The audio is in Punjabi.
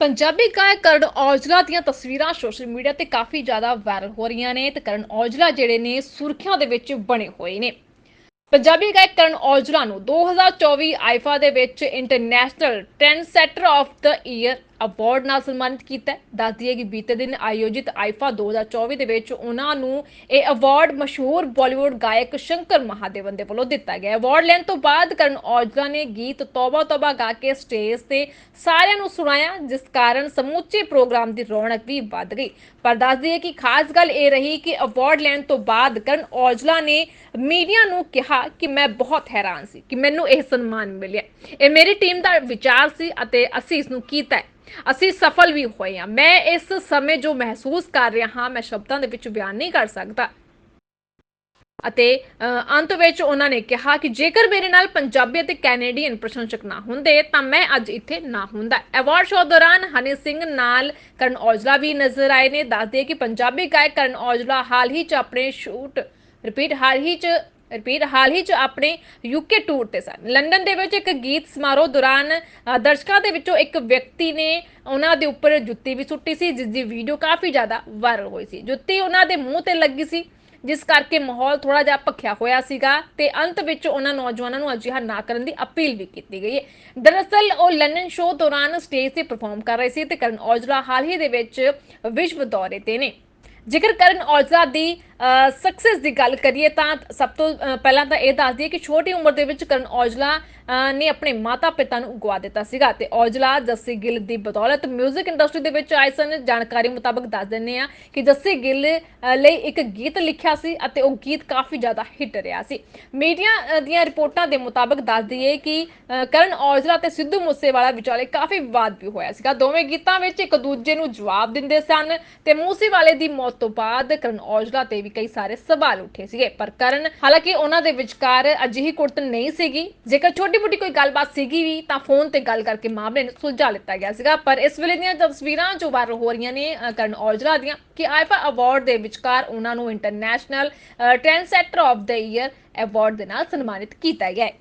ਪੰਜਾਬੀ ਗਾਇਕ ਕਰਨ ਔਜਲਾ ਦੀਆਂ ਤਸਵੀਰਾਂ ਸੋਸ਼ਲ ਮੀਡੀਆ ਤੇ ਕਾਫੀ ਜ਼ਿਆਦਾ ਵਾਇਰਲ ਹੋ ਰਹੀਆਂ ਨੇ ਤੇ ਕਰਨ ਔਜਲਾ ਜਿਹੜੇ ਨੇ ਸੁਰਖੀਆਂ ਦੇ ਵਿੱਚ ਬਣੇ ਹੋਏ ਨੇ। ਪੰਜਾਬੀ ਗਾਇਕ ਕਰਨ ਔਜਲਾ ਨੂੰ 2024 ਆਈਫਾ ਦੇ ਵਿੱਚ international trendsetter of the year award ਨਾਲ ਸਨਮਾਨਿਤ ਕੀਤਾ ਹੈ। ਦੱਸ ਦਈਏ ਕਿ ਬੀਤੇ ਦਿਨ ਆਯੋਜਿਤ ਆਈਫਾ 2024 ਦੇ ਵਿੱਚ ਉਹਨਾਂ ਨੂੰ ਇਹ ਅਵਾਰਡ ਮਸ਼ਹੂਰ ਬਾਲੀਵੁੱਡ ਗਾਇਕ ਸ਼ੰਕਰ ਮਹਾਦੇਵਨ ਦੇ ਵੱਲੋਂ ਦਿੱਤਾ ਗਿਆ ਅਵਾਰਡ ਲੈਣ ਤੋਂ ਬਾਅਦ ਕਰਨ ਔਜਲਾ ਨੇ ਗੀਤ ਤੌਬਾ ਤੌਬਾ ਗਾ ਕੇ ਸਟੇਜ ਤੇ ਸਾਰਿਆਂ ਨੂੰ ਸੁਣਾਇਆ, ਜਿਸ ਕਾਰਨ ਸਮੁੱਚੇ ਪ੍ਰੋਗਰਾਮ ਦੀ ਰੌਣਕ ਵੀ ਵੱਧ ਗਈ। ਪਰ ਦੱਸ ਦਈਏ ਕਿ ਖਾਸ ਗੱਲ ਇਹ ਰਹੀ ਕਿ ਅਵਾਰਡ ਲੈਣ ਤੋਂ ਬਾਅਦ ਕਰਨ ਔਜਲਾ ਨੇ ਮੀਡੀਆ ਨੂੰ ਕਿਹਾ ਕਿ ਮੈਂ ਬਹੁਤ ਹੈਰਾਨ ਸੀ ਕਿ ਮੈਨੂੰ ਇਹ ਸਨਮਾਨ ਮਿਲਿਆ। ਇਹ ਮੇਰੀ ਟੀਮ ਦਾ ਵਿਚਾਰ ਸੀ ਅਤੇ ਅਸੀਂ ਇਸ ਨੂੰ ਕੀਤਾ ਅਸੀਂ ਸਫਲ ਵੀ ਹੋਏ ਹਾਂ। ਮੈਂ ਇਸ ਸਮੇਂ ਜੋ ਮਹਿਸੂਸ ਕਰ ਰਿਹਾ ਹਾਂ, ਮੈਂ ਸ਼ਬਦਾਂ ਦੇ ਵਿੱਚ ਬਿਆਨ ਨਹੀਂ ਕਰ ਸਕਦਾ। ਅਤੇ ਅੰਤ ਵਿੱਚ ਉਹਨਾਂ ਨੇ ਕਿਹਾ ਕਿ ਜੇਕਰ ਮੇਰੇ ਨਾਲ ਪੰਜਾਬੀ ਅਤੇ ਕੈਨੇਡੀਅਨ ਪ੍ਰਸ਼ੰਸਕ ਨਾ ਹੁੰਦੇ, ਤਾਂ ਮੈਂ ਅੱਜ ਇੱਥੇ ਨਾ ਹੁੰਦਾ। ਅਵਾਰਡ ਸ਼ੋਅ ਦੌਰਾਨ ਹਨੀ ਸਿੰਘ ਨਾਲ ਕਰਨ ਔਜਲਾ ਵੀ ਨਜ਼ਰ ਆਏ ਨੇ। ਦੱਸਦੇ ਕਿ ਪੰਜਾਬੀ ਗਾਇਕ ਕਰਨ ਔਜਲਾ ਹਾਲ ਹੀ ਚ ਆਪਣੇ ਸ਼ੂਟ ਰਿਪੀਟ ਹਾਲ ਹੀ ਚ ਰਿਪੀਟ, ਹਾਲ ਹੀ ਚ ਆਪਣੇ ਯੂਕੇ ਟੂਰ ਤੇ ਸਨ। ਲੰਡਨ ਦੇ ਵਿੱਚ ਇੱਕ ਗੀਤ ਸਮਾਰੋਹ ਦੌਰਾਨ ਦਰਸ਼ਕਾਂ ਦੇ ਵਿੱਚੋਂ ਇੱਕ ਵਿਅਕਤੀ ਨੇ ਉਹਨਾਂ ਦੇ ਉੱਪਰ ਜੁੱਤੀ ਵੀ ਸੁੱਟੀ ਸੀ, ਜਿਸ ਦੀ ਵੀਡੀਓ ਕਾਫੀ ਜ਼ਿਆਦਾ ਵਾਇਰਲ ਹੋਈ ਸੀ। ਜੁੱਤੀ ਉਹਨਾਂ ਦੇ ਮੂੰਹ ਤੇ ਲੱਗੀ ਸੀ, ਜਿਸ ਕਰਕੇ ਮਾਹੌਲ ਥੋੜਾ ਜਿਹਾ ਭਖਿਆ ਹੋਇਆ ਸੀਗਾ ਤੇ ਅੰਤ ਵਿੱਚ ਉਹਨਾਂ ਨੌਜਵਾਨਾਂ ਨੂੰ ਅਜਿਹਾ ਨਾ ਕਰਨ ਦੀ ਅਪੀਲ ਵੀ ਕੀਤੀ ਗਈ ਹੈ। ਦਰਅਸਲ, ਉਹ ਲੰਡਨ ਸ਼ੋਅ ਦੌਰਾਨ ਸਟੇਜ ਤੇ ਪਰਫਾਰਮ ਕਰ ਰਹੇ ਸੀ ਤੇ ਕਰਨ ਔਜਲਾ ਹਾਲ ਹੀ ਦੇ ਵਿੱਚ ਵਿਸ਼ਵ ਦੌਰੇ ਤੇ ਨੇ। ਜੇਕਰ ਕਰਨ ਔਜਲਾ ਦੀ ਸਕਸੈਸ ਦੀ ਗੱਲ ਕਰੀਏ ਤਾਂ ਸਭ ਤੋਂ ਪਹਿਲਾਂ ਤਾਂ ਇਹ ਦੱਸ ਦਈਏ ਕਿ ਛੋਟੀ ਉਮਰ ਦੇ ਵਿੱਚ ਕਰਨ ਔਜਲਾ ਨੇ ਆਪਣੇ ਮਾਤਾ-ਪਿਤਾ ਨੂੰ ਗਵਾ ਦਿੱਤਾ ਸੀਗਾ ਤੇ ਔਜਲਾ ਜੱਸੀ ਗਿੱਲ ਦੀ ਬਦੌਲਤ 뮤직 ਇੰਡਸਟਰੀ ਦੇ ਵਿੱਚ ਆਏ ਸਨ। ਜਾਣਕਾਰੀ ਮੁਤਾਬਕ ਦੱਸ ਦਿੰਨੇ ਆ ਕਿ ਜੱਸੀ ਗਿੱਲ ਲਈ ਇੱਕ ਗੀਤ ਲਿਖਿਆ ਸੀ ਅਤੇ ਉਹ ਗੀਤ ਕਾਫੀ ਜ਼ਿਆਦਾ ਹਿੱਟ ਰਿਹਾ ਸੀ। ਮੀਡੀਆ ਦੀਆਂ ਰਿਪੋਰਟਾਂ ਦੇ ਮੁਤਾਬਕ ਦੱਸ ਦਈਏ ਕਿ ਅ, ਕਰਨ ਔਜਲਾ ਤੇ ਸਿੱਧੂ ਮੂਸੇਵਾਲਾ ਵਿਚਾਲੇ ਕਾਫੀ ਵਿਵਾਦ ਵੀ ਹੋਇਆ ਸੀਗਾ। ਦੋਵੇਂ ਗੀਤਾਂ ਵਿੱਚ ਇੱਕ ਦੂਜੇ ਨੂੰ ਜਵਾਬ ਦਿੰਦੇ ਸਨ ਤੇ ਮੂਸੇਵਾਲੇ ਦੀ ਮੌਤ ਤੋਂ ਬਾਅਦ ਕਰਨ ਔਜਲਾ ਤੇ ਵੀ ਕਈ ਸਾਰੇ ਸਵਾਲ ਉੱਠੇ ਸੀਗੇ। ਪਰ ਕਰਨ, ਹਾਲਾਂਕਿ ਉਹਨਾਂ ਦੇ ਵਿਚਕਾਰ ਅਜਿਹੀ ਕੁੜਤਨ ਨਹੀਂ ਸੀਗੀ। ਜੇਕਰ ਛੋਟੀ ਮੋਟੀ ਕੋਈ ਗੱਲਬਾਤ ਸੀਗੀ ਵੀ, ਤਾਂ ਫੋਨ ਤੇ ਗੱਲ ਕਰਕੇ ਮਾਮਲੇ ਨੂੰ ਸੁਲਝਾ ਲਿੱਤਾ ਗਿਆ ਸੀਗਾ। ਪਰ ਇਸ ਵੇਲੇ ਦੀਆਂ ਤਸਵੀਰਾਂ ਜੋ ਵਾਇਰਲ ਹੋ ਰਹੀਆਂ ਨੇ ਕਰਨ ਔਜਲਾ ਦੀਆਂ, ਕਿ ਆਈਫਾ ਅਵਾਰਡ ਦੇ ਵਿਚਕਾਰ ਉਹਨਾਂ ਨੂੰ international trend of the year award ਦੇ ਨਾਲ ਸਨਮਾਨਿਤ ਕੀਤਾ ਗਿਆ ਹੈ।